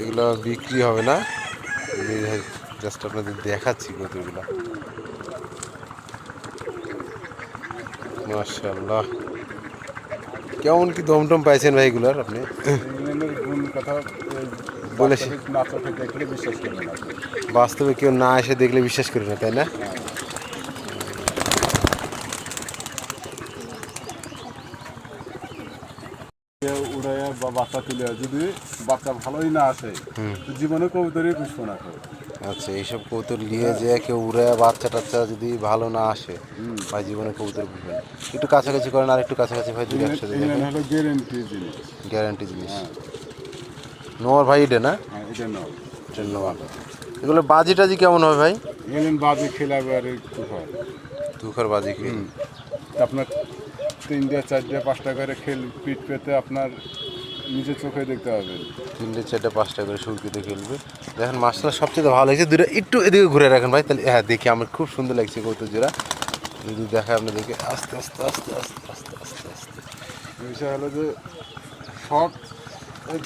এগুলো বিক্রি হবে না। জাস্ট আপনাদের দেখাচ্ছি কতগুলো। মার্শাল্লাহ কেমন কি দমটম পাইছেন ভাই এগুলোর আপনি? বলেছে। বাস্তবে কেউ না এসে দেখলে বিশ্বাস করি না তাই না? উড়াইয়া বা বাচ্চা তুলে যদি বাচ্চা ভালোই না আসে জীবনে কবুতরই পুষ্প না খাবে আচ্ছা এইসব কৌতুক নিয়ে যে কেউ উড়ে বাচ্চা টাচ্চা যদি ভালো না আসে ভাই জীবনে কবুতর বুঝবেন একটু কাছাকাছি করেন আর একটু কাছাকাছি ভাই দুটো একসাথে গ্যারেন্টি জিনিস। গ্যারান্টি জিনিস। নোয়ার ভাই এটা না? হ্যাঁ এটা নয় এটা নোয়ার। এগুলো বাজি টাজি কেমন হবে ভাই? বাজে খেলাবে আর একটু হয়। বাজি খেয়ে আপনার তিনটা চারটা পাঁচটা করে খেল পিট পেতে আপনার নিজের চোখে দেখতে পাবেন। তিনটে চারটে পাঁচটা করে সুরকিতে খেলবে। দেখেন মাছটা সবচেয়ে ভালো লাগছে। দুটো একটু এদিকে ঘুরে রাখেন ভাই তাহলে হ্যাঁ দেখি আমার খুব সুন্দর লাগছে কৌতুক জোড়া যদি দেখায় আপনাদেরকে আস্তে আস্তে আস্তে আস্তে আস্তে আস্তে আস্তে। বিষয় হলো যে শখ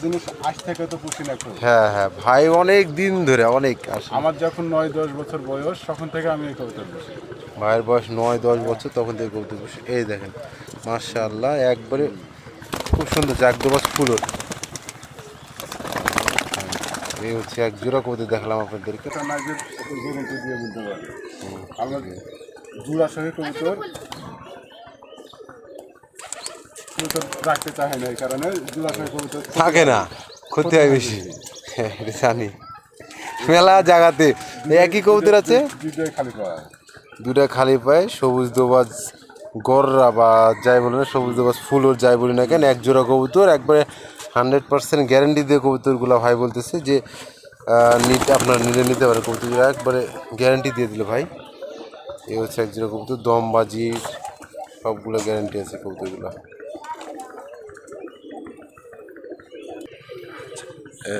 জিনিস আজ থেকে তো পুষি না হ্যাঁ হ্যাঁ ভাই অনেক দিন ধরে অনেক আমার যখন নয় দশ বছর বয়স তখন থেকে আমি এই কবিতা বসি ভাইয়ের বয়স নয় দশ বছর তখন থেকে কৌতুক বসে। এই দেখেন মার্শাল্লাহ একবারে খুব সুন্দর জাগদবাস ফুলর এই হচ্ছে এক জোড়া কৌতুক দেখলাম আপনাদেরকে। জুড়া সহি কবুতর কবুতর রাখতে চাহে না এই কারণে জুড়া কবুতর থাকে না ক্ষতি হয় বেশি। হ্যাঁ, জানি। মেলা জায়গাতে একই কবুতর আছে? খালি পাওয়া দুটা খালি পায় সবুজ দোবাজ গররা বা যাই বলি না সবুজ দোবাজ ফুলর যাই বলি না কেন এক জোড়া কবুতর একবারে হান্ড্রেড পার্সেন্ট গ্যারেন্টি দিয়ে কবুতরগুলো ভাই বলতেছে যে নিতে আপনার নিলে নিতে পারে কবুতরগুলো একবারে গ্যারেন্টি দিয়ে দিল ভাই। এ হচ্ছে এক জোড়া কবুতর দমবাজি সবগুলো গ্যারেন্টি আছে কবুতরগুলো। এ,